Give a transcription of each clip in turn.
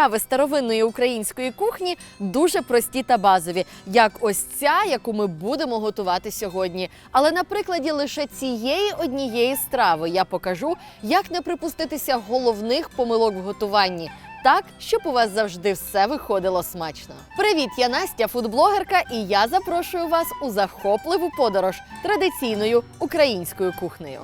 Страви старовинної української кухні дуже прості та базові, як ось ця, яку ми будемо готувати сьогодні. Але на прикладі лише цієї однієї страви я покажу, як не припуститися головних помилок в готуванні. Так, щоб у вас завжди все виходило смачно. Привіт, я Настя, фудблогерка, і я запрошую вас у захопливу подорож традиційною українською кухнею.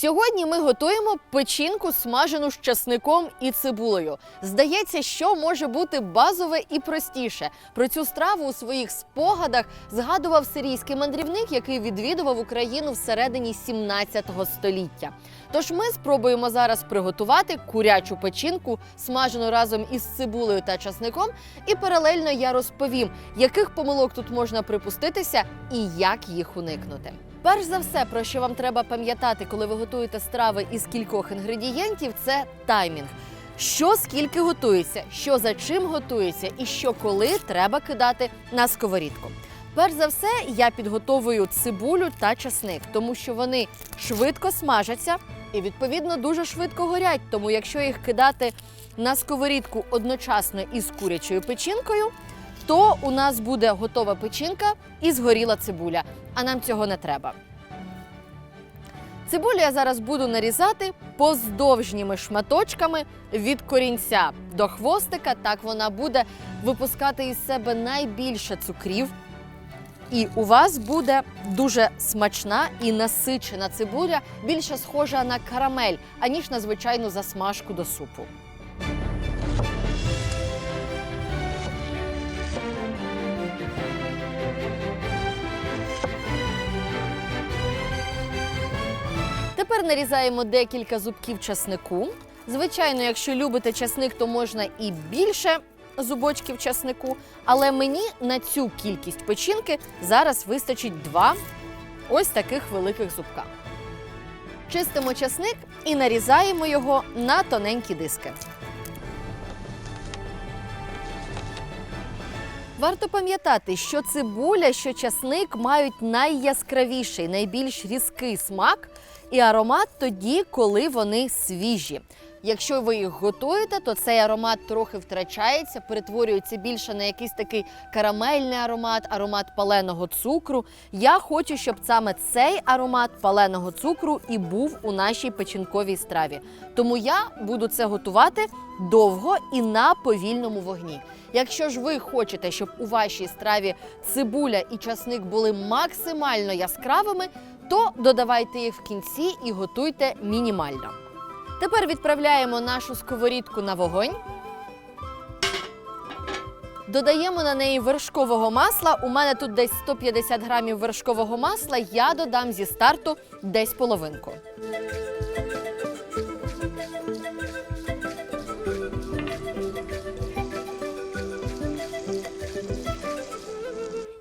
Сьогодні ми готуємо печінку смажену з часником і цибулею. Здається, що може бути базове і простіше. Про цю страву у своїх спогадах згадував сирійський мандрівник, який відвідував Україну всередині 17 століття. Тож ми спробуємо зараз приготувати курячу печінку, смажену разом із цибулею та часником. І паралельно я розповім, яких помилок тут можна припуститися і як їх уникнути. Перш за все, про що вам треба пам'ятати, коли ви готуєте страви із кількох інгредієнтів, це таймінг. Що скільки готується, що за чим готується, і що коли треба кидати на сковорідку. Перш за все, я підготовую цибулю та часник, тому що вони швидко смажаться і відповідно дуже швидко горять. Тому, якщо їх кидати на сковорідку одночасно із курячою печінкою, то у нас буде готова печінка і згоріла цибуля. А нам цього не треба. Цибулю я зараз буду нарізати поздовжніми шматочками від корінця до хвостика. Так вона буде випускати із себе найбільше цукрів. І у вас буде дуже смачна і насичена цибуля, більше схожа на карамель, аніж на звичайну засмажку до супу. Тепер нарізаємо декілька зубків часнику. Звичайно, якщо любите часник, то можна і більше зубочків часнику. Але мені на цю кількість печінки зараз вистачить два ось таких великих зубка. Чистимо часник і нарізаємо його на тоненькі диски. Варто пам'ятати, що цибуля, що часник мають найяскравіший, найбільш різкий смак і аромат тоді, коли вони свіжі. Якщо ви їх готуєте, то цей аромат трохи втрачається, перетворюється більше на якийсь такий карамельний аромат, аромат паленого цукру. Я хочу, щоб саме цей аромат паленого цукру і був у нашій печінковій страві. Тому я буду це готувати довго і на повільному вогні. Якщо ж ви хочете, щоб у вашій страві цибуля і часник були максимально яскравими, то додавайте їх в кінці і готуйте мінімально. Тепер відправляємо нашу сковорідку на вогонь. Додаємо на неї вершкового масла. У мене тут десь 150 грамів вершкового масла. Я додам зі старту десь половинку.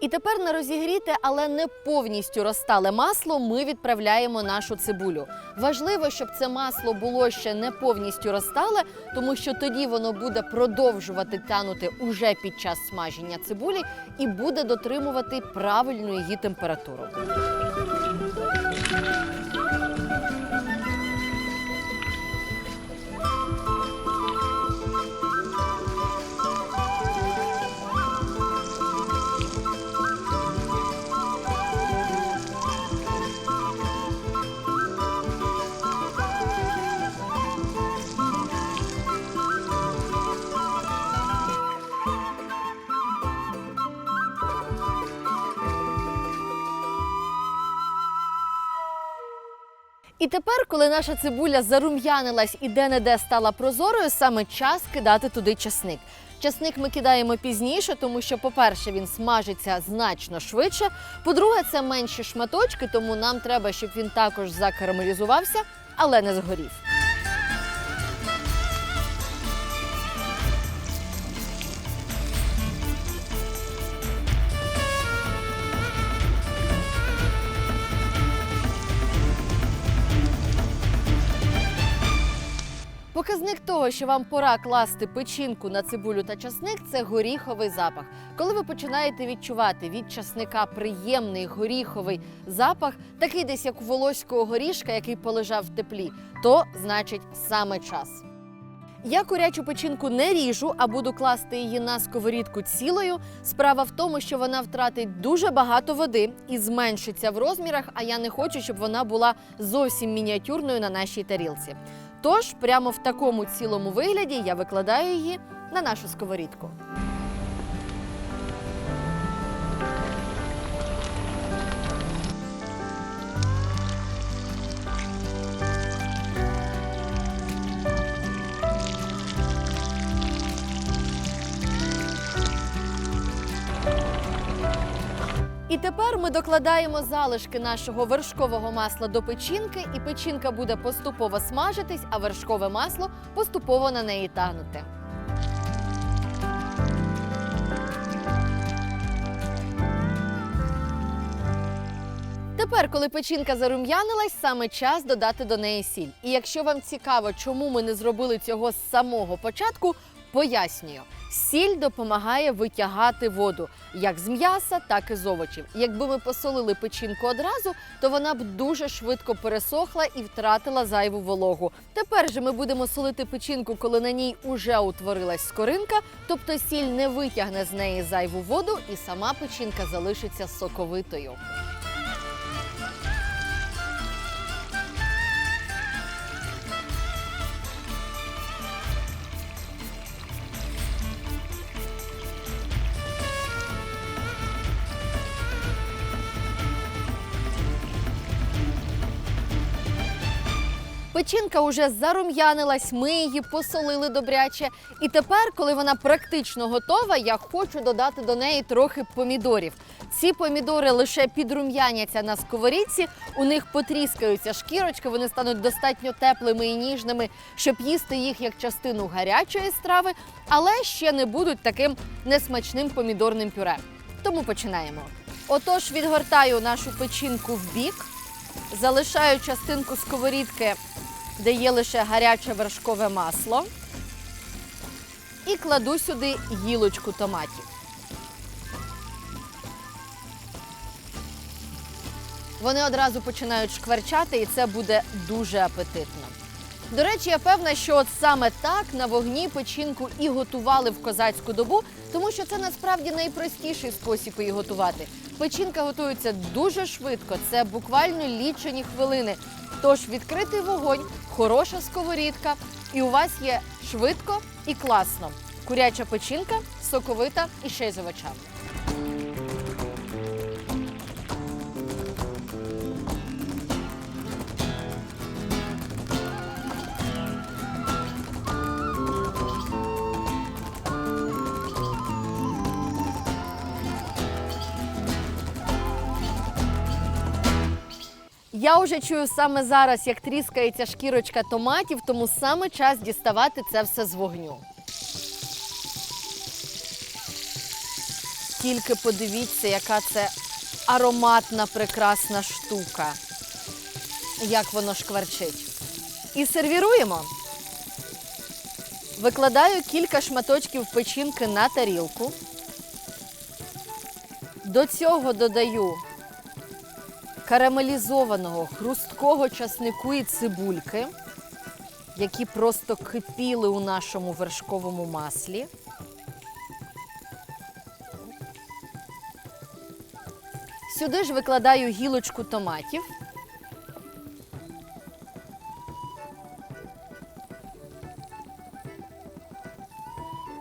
Тепер на розігріте, але не повністю розтале масло ми відправляємо нашу цибулю. Важливо, щоб це масло було ще не повністю розтале, тому що тоді воно буде продовжувати танути уже під час смаження цибулі і буде дотримувати правильну її температуру. І тепер, коли наша цибуля зарум'янилась і де-не-де стала прозорою, саме час кидати туди часник. Часник ми кидаємо пізніше, тому що, по-перше, він смажиться значно швидше. По-друге, це менші шматочки, тому нам треба, щоб він також закарамелізувався, але не згорів. Показник того, що вам пора класти печінку на цибулю та часник, це горіховий запах. Коли ви починаєте відчувати від часника приємний горіховий запах, такий десь як у волоського горішка, який полежав в теплі, то значить саме час. Я курячу печінку не ріжу, а буду класти її на сковорідку цілою. Справа в тому, що вона втратить дуже багато води і зменшиться в розмірах, а я не хочу, щоб вона була зовсім мініатюрною на нашій тарілці. Тож, прямо в такому цілому вигляді я викладаю її на нашу сковорідку. І тепер ми докладаємо залишки нашого вершкового масла до печінки, і печінка буде поступово смажитись, а вершкове масло поступово на неї танути. Тепер, коли печінка зарум'янилась, саме час додати до неї сіль. І якщо вам цікаво, чому ми не зробили цього з самого початку, пояснюю. Сіль допомагає витягати воду як з м'яса, так і з овочів. Якби ми посолили печінку одразу, то вона б дуже швидко пересохла і втратила зайву вологу. Тепер же ми будемо солити печінку, коли на ній уже утворилась скоринка, тобто сіль не витягне з неї зайву воду, і сама печінка залишиться соковитою. Печінка вже зарум'янилась, ми її посолили добряче. І тепер, коли вона практично готова, я хочу додати до неї трохи помідорів. Ці помідори лише підрум'яняться на сковорідці, у них потріскаються шкірочки, вони стануть достатньо теплими і ніжними, щоб їсти їх як частину гарячої страви, але ще не будуть таким несмачним помідорним пюре. Тому починаємо. Отож, відгортаю нашу печінку в бік, залишаю частинку сковорідки де є лише гаряче вершкове масло. І кладу сюди гілочку томатів. Вони одразу починають шкварчати, і це буде дуже апетитно. До речі, я певна, що от саме так на вогні печінку і готували в козацьку добу, тому що це насправді найпростіший спосіб її готувати. Печінка готується дуже швидко, це буквально лічені хвилини. Тож відкритий вогонь, хороша сковорідка, і у вас є швидко і класно. Куряча печінка, соковита і ще й з овочами. Я вже чую саме зараз, як тріскається шкірочка томатів, тому саме час діставати це все з вогню. Тільки подивіться, яка це ароматна, прекрасна штука. Як воно шкварчить. І сервіруємо. Викладаю кілька шматочків печінки на тарілку. До цього додаю карамелізованого хрусткого часнику і цибульки, які просто кипіли у нашому вершковому маслі. Сюди ж викладаю гілочку томатів.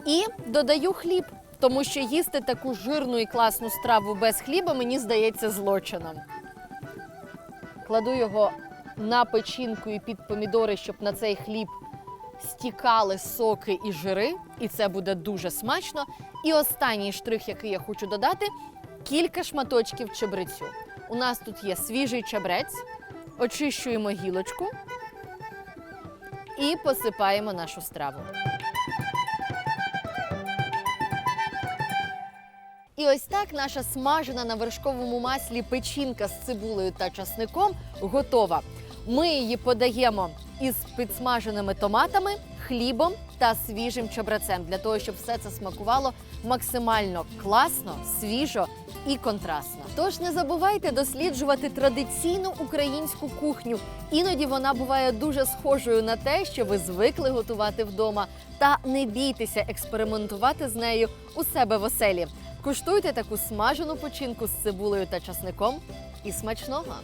І додаю хліб, тому що їсти таку жирну і класну страву без хліба мені здається злочином. Кладу його на печінку і під помідори, щоб на цей хліб стікали соки і жири, і це буде дуже смачно. І останній штрих, який я хочу додати, кілька шматочків чебрецю. У нас тут є свіжий чебрець, очищуємо гілочку і посипаємо нашу страву. І ось так наша смажена на вершковому маслі печінка з цибулею та часником готова. Ми її подаємо із підсмаженими томатами, хлібом та свіжим чабрецем для того, щоб все це смакувало максимально класно, свіжо і контрастно. Тож не забувайте досліджувати традиційну українську кухню. Іноді вона буває дуже схожою на те, що ви звикли готувати вдома. Та не бійтеся експериментувати з нею у себе в оселі. Куштуйте таку смажену печінку з цибулею та часником і смачного!